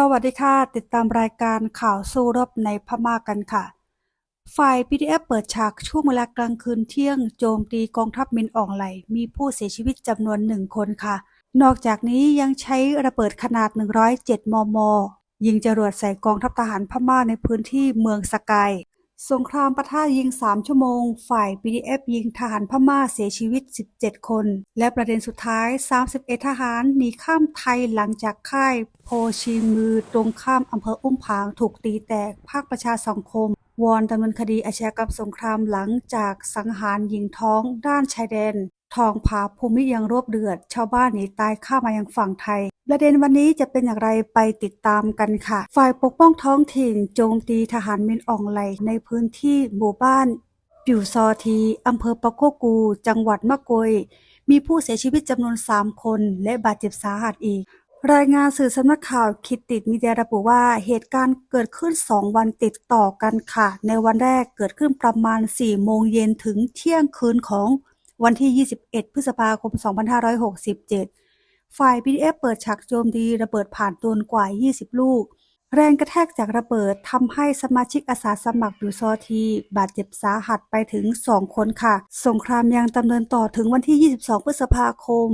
สวัสดีค่ะ ติดตามรายการข่าวสู้รบในพม่ากันค่ะ ฝ่าย PDF เปิดฉากช่วงเวลากลางคืนเที่ยงโจมตีกองทัพมินอองไหล มีผู้เสียชีวิตจำนวนหนึ่งคนค่ะ นอกจากนี้ยังใช้ระเบิดขนาด 107 มม ยิงจรวดใส่กองทัพทหารพม่าในพื้นที่เมืองสกาย สงครามปะทะยิง 3 ชั่วโมง ฝ่าย PDF ยิงทหารพม่าเสียชีวิต 17 คน และประเด็นสุดท้าย 31 ทหารหนีข้ามไทยหลังจากค่าย โพชีมือตรงข้ามอำเภออุ้มผางถูกตีแตก ภาคประชาสังคม วอนดำเนินคดีอาชญากรรมสงครามหลังจากสังหารหญิงท้องด้านชายแดน ทองผาภูมิยังรวบเดือด ชาวบ้านหนีตายข้ามมายังฝั่งไทย ประเด็นวันนี้จะเป็นอย่างไรไปติดตามกันค่ะ ฝ่ายปกป้องท้องถิ่นโจมตีทหารมินอองไหลในพื้นที่หมู่บ้านปิวซอทีอำเภอปะโกกู จังหวัดมะกวย มีผู้เสียชีวิตจำนวน 3 คนและบาดเจ็บสาหัสอีก รายงานสื่อสำนักข่าวคิดติดมีเดียระบุว่าเหตุการณ์เกิดขึ้น 2 วันติดต่อกันค่ะ ในวันแรกเกิดขึ้นประมาณ 4 โมงเย็นถึงเที่ยงคืนของวันที่ 21 พฤษภาคม 2567 ฝ่าย PDF เปิดฉากโจมตีระเบิดผ่านโดนกว่า 20 ลูก แรงกระแทกจากระเบิดทำให้สมาชิกอาสาสมัครอยู่ซอที บาดเจ็บสาหัสไปถึง 2 คนค่ะ สงครามยังดำเนินต่อถึงวันที่ 22 พฤษภาคม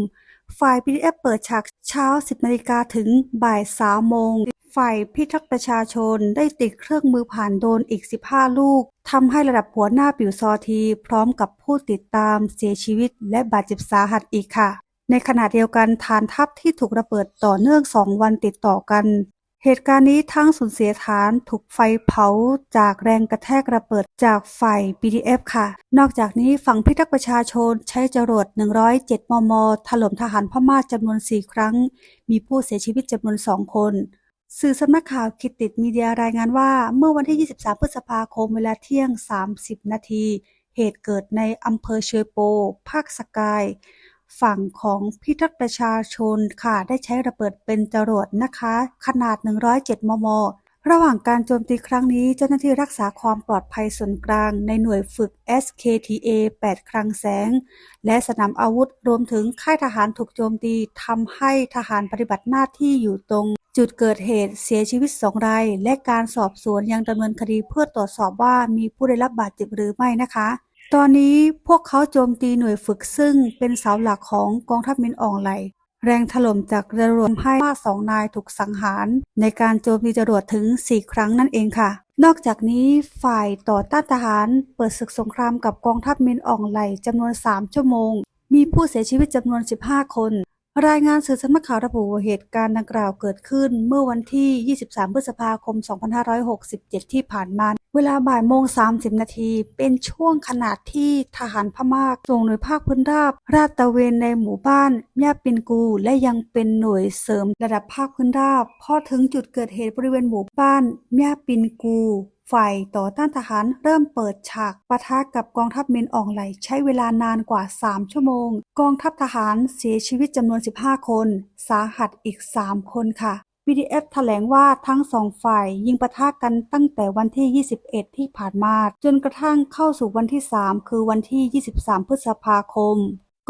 ฝ่าย PDF เปิดฉากเช้า 10นาฬิกาถึงบ่าย3โมงฝ่ายพิทักษ์ประชาชนได้ติดเครื่องมือผ่านโดนอีก 15 ลูกทำให้ระดับหัวหน้าปิวซอที พร้อมกับผู้ติดตามเสียชีวิตและบาดเจ็บสาหัสอีกค่ะ ในขณะเดียวกันฐานทัพที่ถูกระเบิดต่อเนื่อง2วันติดต่อกัน เหตุการณ์นี้ทั้งสูญเสียฐานถูกไฟเผาจากแรงกระแทกระเบิดจากฝ่าย BDF ค่ะ นอกจากนี้ฝั่งพิทักษ์ประชาชนใช้จรวด 107 มม ถล่มทหารพม่าจำนวน 4 ครั้ง มีผู้เสียชีวิตจำนวน 2 คนสื่อสำนักข่าวคิดติดมีเดียรายงานว่า เมื่อวันที่ 23 พฤษภาคมเวลาเที่ยง 30 นาที เหตุเกิดในอำเภอเชยโป ภาคสกาย ฝั่งของพิทักษ์ประชาชนค่ะ ได้ใช้ระเบิดเป็นจรวดนะคะ ขนาด 107 มม ระหว่างการโจมตีครั้งนี้ เจ้าหน้าที่รักษาความปลอดภัยส่วนกลาง ในหน่วยฝึก SKTA 8 คลังแสง และสนามอาวุธรวมถึงค่ายทหารถูกโจมตีทำให้ทหารปฏิบัติหน้าที่อยู่ตรงจุดเกิดเหตุเสียชีวิตสองราย และการสอบสวนยังดำเนินคดีเพื่อตรวจสอบว่ามีผู้ได้รับบาดเจ็บหรือไม่นะคะ ตอนนี้พวกเขาโจมตีหน่วยฝึกซึ่งเป็นเสาหลักของกองทัพมินอองไหล แรงถล่มจากจรวดทำให้ว่าสองนายถูกสังหาร ในการโจมตีจรวดถึง 4 ครั้งนั่นเองค่ะ นอกจากนี้ฝ่ายต่อต้านทหารเปิดศึกสงครามกับกองทัพมินอองไหลจำนวน 3 ชั่วโมง มีผู้เสียชีวิตจำนวน 15 คน รายงานสื่อสำนักข่าวระบุเหตุการณ์ดังกล่าวเกิดขึ้นเมื่อวันที่ 23 พฤษภาคม 2567 ที่ผ่านมา เวลาบ่ายโมง 30 นาทีเป็นช่วงขนาดที่ทหารพม่าส่งหน่วยภาคพื้นราบราดตระเวนในหมู่บ้านแม่ปินกู และยังเป็นหน่วยเสริมระดับภาคพื้นราบพอถึงจุดเกิดเหตุบริเวณหมู่บ้านแม่ปินกูฝ่ายต่อต้านทหารเริ่มเปิดฉากปะทะกับกองทัพเมนอองไหลใช้เวลานานกว่า 3 ชั่วโมง กองทัพทหารเสียชีวิตจำนวน 15 คน สาหัสอีก 3 คนค่ะ BDF แถลงว่าทั้งสองฝ่ายยิงปะทะกันตั้งแต่วันที่ 21 ที่ผ่านมา จนกระทั่งเข้าสู่วันที่ 3 คือวันที่ 23 พฤษภาคม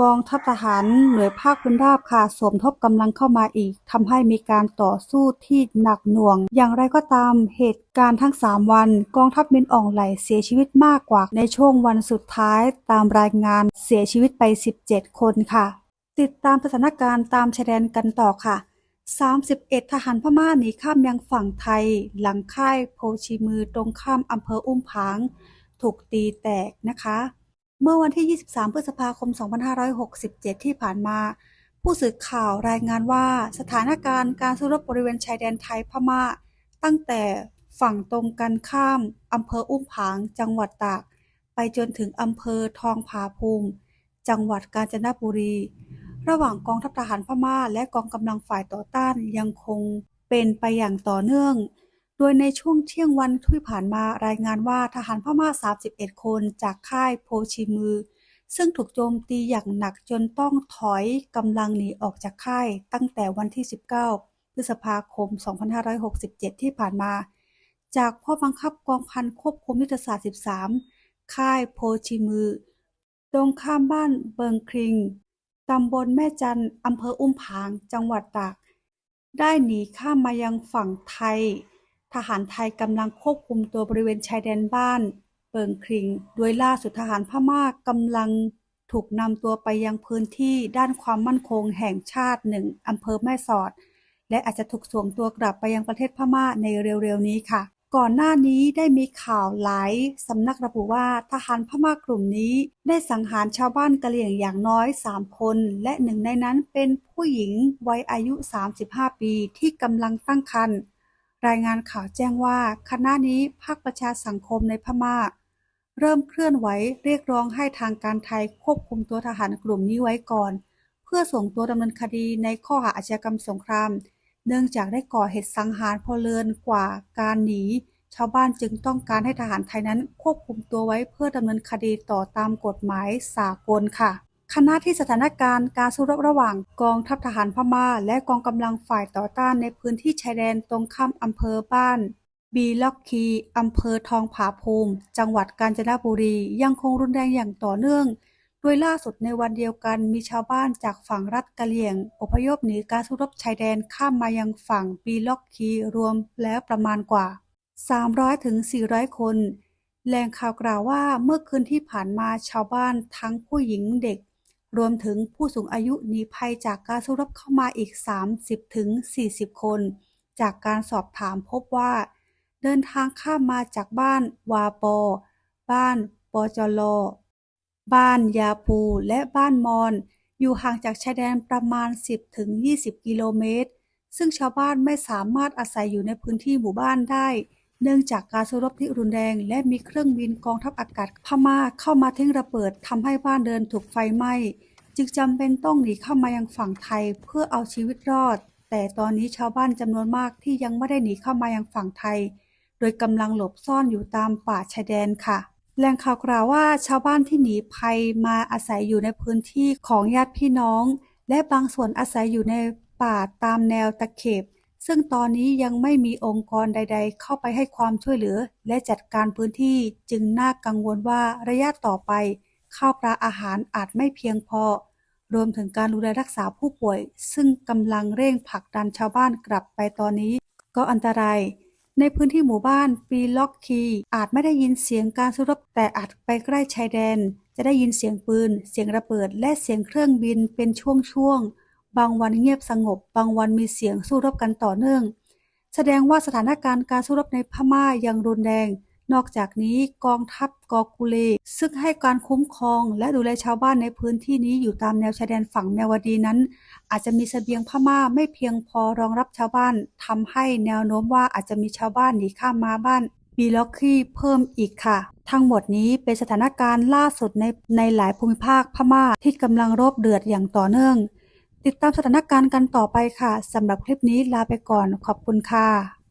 กองทัพทหารหน่วยภาคพื้นราบค่ะสมทบกำลังเข้ามาอีกทำให้มีการต่อสู้ที่หนักหน่วง อย่างไรก็ตามเหตุการณ์ทั้ง 3 วัน กองทัพมินอ่องไหลเสียชีวิตมากกว่า ในช่วงวันสุดท้ายตามรายงานเสียชีวิตไป 17 คนค่ะ ติดตามสถานการณ์ตามชายแดนกันต่อค่ะ 31 ทหารพม่าหนีข้ามยังฝั่งไทย หลังค่ายโพชีมือตรงข้ามอำเภออุ้มผาง ถูกตีแตกนะคะ เมื่อวันที่ 23 พฤษภาคม 2567 ที่ผ่านมา ผู้สื่อข่าวรายงานว่าสถานการณ์การสู้รบบริเวณชายแดนไทยพม่า ตั้งแต่ฝั่งตรงกันข้ามอำเภออุ้มผาง จังหวัดตาก ไปจนถึงอำเภอทองผาภูมิ จังหวัดกาญจนบุรี ระหว่างกองทัพทหารพม่า และกองกำลังฝ่ายต่อต้านยังคงเป็นไปอย่างต่อเนื่อง โดยในช่วงเที่ยงวันที่ผ่านมารายงานว่าทหารพม่า 31 คนจากค่ายโพชีมือ ซึ่งถูกโจมตีอย่างหนักจนต้องถอยกำลังหนีออกจากค่ายตั้งแต่วันที่ 19 พฤษภาคม 2567 ที่ผ่านมา จากพ่อบังคับกองพันควบคุมยุทธศาสตร์ 13 ค่ายโพชีมือ ตรงข้ามบ้านเบิงคริง ตำบลแม่จันอำเภออุ้มผาง จังหวัดตาก ได้หนีข้ามมายังฝั่งไทย ทหารไทยกำลังควบคุมตัวบริเวณชายแดนบ้านเปิงคริง โดยล่าสุดทหารพม่ากำลังถูกนำตัวไปยังพื้นที่ด้านความมั่นคงแห่งชาติหนึ่งอำเภอแม่สอด และอาจจะถูกส่งตัวกลับไปยังประเทศพม่าในเร็วๆนี้ค่ะ ก่อนหน้านี้ได้มีข่าวหลายสำนักระบุว่าทหารพม่ากลุ่มนี้ ได้สังหารชาวบ้านกะเหรี่ยงอย่างน้อย 3 คน และหนึ่งในนั้นเป็นผู้หญิงวัยอายุ 35 ปีที่กำลังตั้งครรภ์รายงานข่าวแจ้งว่า คณะนี้ภาคประชาสังคมในพม่า เริ่มเคลื่อนไหวเรียกร้องให้ทางการไทยควบคุมตัวทหารกลุ่มนี้ไว้ก่อน เพื่อส่งตัวดำเนินคดีในข้อหาอาชญากรรมสงคราม เนื่องจากได้ก่อเหตุสังหารพลเรือนกว่าการหนี ชาวบ้านจึงต้องการให้ทหารไทยนั้นควบคุมตัวไว้เพื่อดำเนินคดีต่อตามกฎหมายสากลค่ะคณะที่สถานการณ์การสู้รบระหว่างกองทัพทหารพม่า และกองกำลังฝ่ายต่อต้านในพื้นที่ชายแดนตรงข้ามอำเภอบ้าน บีล็อกคีอำเภอทองผาภูมิ จังหวัดกาญจนบุรี ยังคงรุนแรงอย่างต่อเนื่อง โดยล่าสุดในวันเดียวกันมีชาวบ้านจากฝั่งรัฐกะเหรี่ยงอพยพหนีการสู้รบชายแดนข้ามมายังฝั่งบีล็อกคีรวมแล้วประมาณกว่า 300ถึง400 คน แหล่งข่าวกล่าวว่าเมื่อคืนที่ผ่านมาชาวบ้านทั้งผู้หญิงเด็ก รวมถึงผู้สูงอายุหนีภัยจากการสู้รบเข้ามาอีก 30ถึง40 คน จากการสอบถามพบว่า เดินทางข้ามมาจากบ้านวาปอ บ้านปอจลอ บ้านยาปูและบ้านมอนอยู่ห่างจากชายแดนประมาณ 10ถึง20 กิโลเมตร ซึ่งชาวบ้านไม่สามารถอาศัยอยู่ในพื้นที่หมู่บ้านได้ เนื่องจากการสู้รบที่รุนแรง และมีเครื่องบินกองทัพอากาศพม่าเข้ามาทิ้งระเบิดทำให้บ้านเดินถูกไฟไหม้ จึงจำเป็นต้องหนีเข้ามายังฝั่งไทยเพื่อเอาชีวิตรอด แต่ตอนนี้ชาวบ้านจำนวนมากที่ยังไม่ได้หนีเข้ามายังฝั่งไทย โดยกำลังหลบซ่อนอยู่ตามป่าชายแดนค่ะ แหล่งข่าวกล่าวว่าชาวบ้านที่หนีภัยมาอาศัยอยู่ในพื้นที่ของญาติพี่น้อง และบางส่วนอาศัยอยู่ในป่าตามแนวตะเข็บ ซึ่งตอนนี้ยังไม่มีองค์กรใด ๆ เข้าไปให้ความช่วยเหลือ และจัดการพื้นที่จึงน่ากังวลว่าระยะต่อไป ข้าวปลาอาหารอาจไม่เพียงพอ รวมถึงการดูแลรักษาผู้ป่วย ซึ่งกำลังเร่งผลักดันชาวบ้านกลับไปตอนนี้ ก็อันตราย ในพื้นที่หมู่บ้านปีล็อกคีอาจไม่ได้ยินเสียงการสู้รบแต่อาจไปใกล้ชายแดน จะได้ยินเสียงปืน เสียงระเบิด และเสียงเครื่องบินเป็นช่วงๆบางวันเงียบสงบ บางวันมีเสียงสู้รบกันต่อเนื่อง แสดงว่าสถานการณ์การสู้รบในพม่ายังรุนแรง นอกจากนี้กองทัพกอกุเล ซึ่งให้การคุ้มครองและดูแลชาวบ้านในพื้นที่นี้อยู่ตามแนวชายแดนฝั่งแนวดีนั้น อาจจะมีเสบียงพม่าไม่เพียงพอรองรับชาวบ้านทำให้แนวโน้มว่าอาจจะมีชาวบ้านหนีข้ามมาบ้านบีล็อกคีเพิ่มอีกค่ะ ทั้งหมดนี้เป็นสถานการณ์ล่าสุดในในหลายภูมิภาคพม่าที่กำลังรบเดือดอย่างต่อเนื่อง ติดตามสถานการณ์กันต่อไปค่ะสำหรับคลิปนี้ลาไปก่อนขอบคุณค่ะ